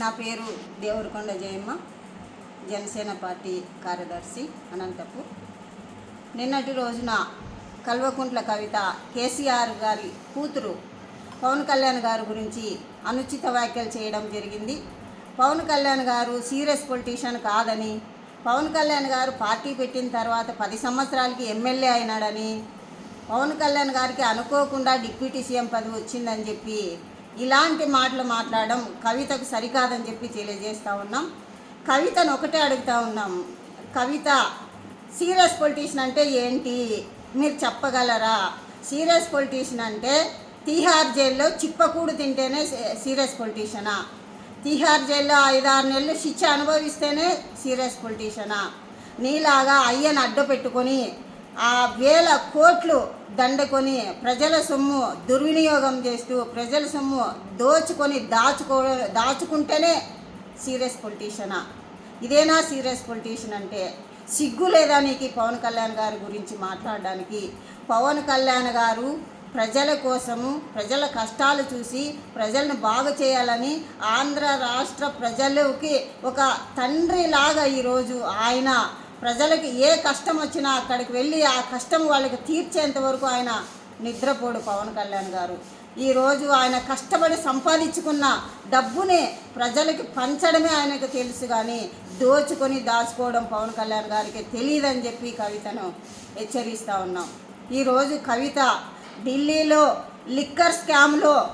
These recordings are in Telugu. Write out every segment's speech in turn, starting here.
నా పేరు దేవరకొండ జయమ్మ జనసేన పార్టీ కార్యదర్శి అనంతపూర్. నిన్నటి రోజున కల్వకుంట్ల కవిత కేసీఆర్ గారి కూతురు పవన్ కళ్యాణ్ గారి గురించి అనుచిత వ్యాఖ్యలు చేయడం జరిగింది. పవన్ కళ్యాణ్ గారు సీరియస్ పొలిటీషియన్ కాదని పవన్ కళ్యాణ్ గారు పార్టీ పెట్టిన తర్వాత పది సంవత్సరాలకి ఎమ్మెల్యే అయినాడని పవన్ కళ్యాణ్ గారికి అనుకోకుండా డిప్యూటీ సీఎం పదవి వచ్చిందని చెప్పి ఇలాంటి మాటలు మాట్లాడడం కవితకు సరికాదని చెప్పి తెలియజేస్తూ ఉన్నాం. కవితను ఒకటే అడుగుతా ఉన్నాం. కవిత సీరియస్ పొలిటీషియన్ అంటే ఏంటి? మీరు చెప్పగలరా? సీరియస్ పొలిటీషియన్ అంటే తీహార్ జైల్లో చిప్పకూడు తింటేనే సీరియస్ పొలిటీషియనా? తీహార్ జైల్లో ఐదారు నెలలు శిక్ష అనుభవిస్తేనే సీరియస్ పొలిటీషియనా? నీలాగా అయ్యను అడ్డు పెట్టుకొని ఆ వేల కోట్లు దండుకొని ప్రజల సొమ్ము దుర్వినియోగం చేస్తూ ప్రజల సొమ్ము దోచుకొని దాచుకో దాచుకుంటేనే సీరియస్ పొలిటీషనా? ఇదేనా సీరియస్ పొలిటీషియన్ అంటే? సిగ్గు లేదా నీకు పవన్ కళ్యాణ్ గారి గురించి మాట్లాడడానికి? పవన్ కళ్యాణ్ గారు ప్రజల కోసము ప్రజల కష్టాలు చూసి ప్రజలను బాగు చేయాలని ఆంధ్ర రాష్ట్ర ప్రజలకి ఒక తండ్రిలాగా ఈరోజు ఆయన ప్రజలకి ఏ కష్టం వచ్చినా అక్కడికి వెళ్ళి ఆ కష్టం వాళ్ళకి తీర్చేంత వరకు ఆయన నిద్రపోడు పవన్ కళ్యాణ్ గారు. ఈరోజు ఆయన కష్టపడి సంపాదించుకున్న డబ్బుని ప్రజలకి పంచడమే ఆయనకు తెలుసు కానీ దోచుకొని దాచుకోవడం పవన్ కళ్యాణ్ గారికి తెలియదని చెప్పి కవితను హెచ్చరిస్తూ ఉన్నాం. ఈరోజు కవిత ఢిల్లీలో లిక్కర్ స్కామ్లో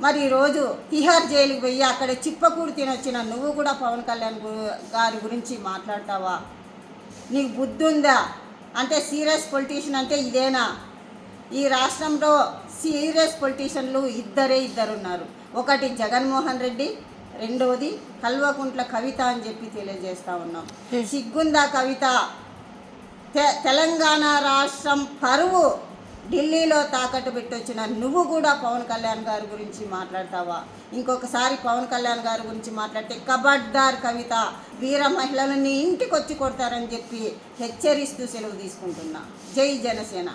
మరి ఈరోజు తిహార్ జైలుకి పోయి అక్కడ చిప్పకూడు తినొచ్చిన నువ్వు కూడా పవన్ కళ్యాణ్ గు- గారి గురించి మాట్లాడతావా? నీకు బుద్ధి ఉందా? అంటే సీరియస్ పొలిటీషియన్ అంటే ఇదేనా? ఈ రాష్ట్రంలో సీరియస్ పొలిటీషియన్లు ఇద్దరే ఇద్దరు ఉన్నారు ఒకటి జగన్మోహన్ రెడ్డి రెండవది కల్వకుంట్ల కవిత అని చెప్పి తెలియజేస్తా ఉన్నాం. సిగ్గుందా కవిత? తెలంగాణ రాష్ట్రం పరువు. ఢిల్లీలో తాకట్టు పెట్టొచ్చిన నువ్వు కూడా పవన్ కళ్యాణ్ గారి గురించి మాట్లాడతావా? ఇంకొకసారి పవన్ కళ్యాణ్ గారి గురించి మాట్లాడితే కబడ్దార్ కవిత వీర మహిళలని ఇంటికి వచ్చి కొడతారని చెప్పి హెచ్చరిస్తూ సెలవు తీసుకుంటున్నా. జై జనసేన.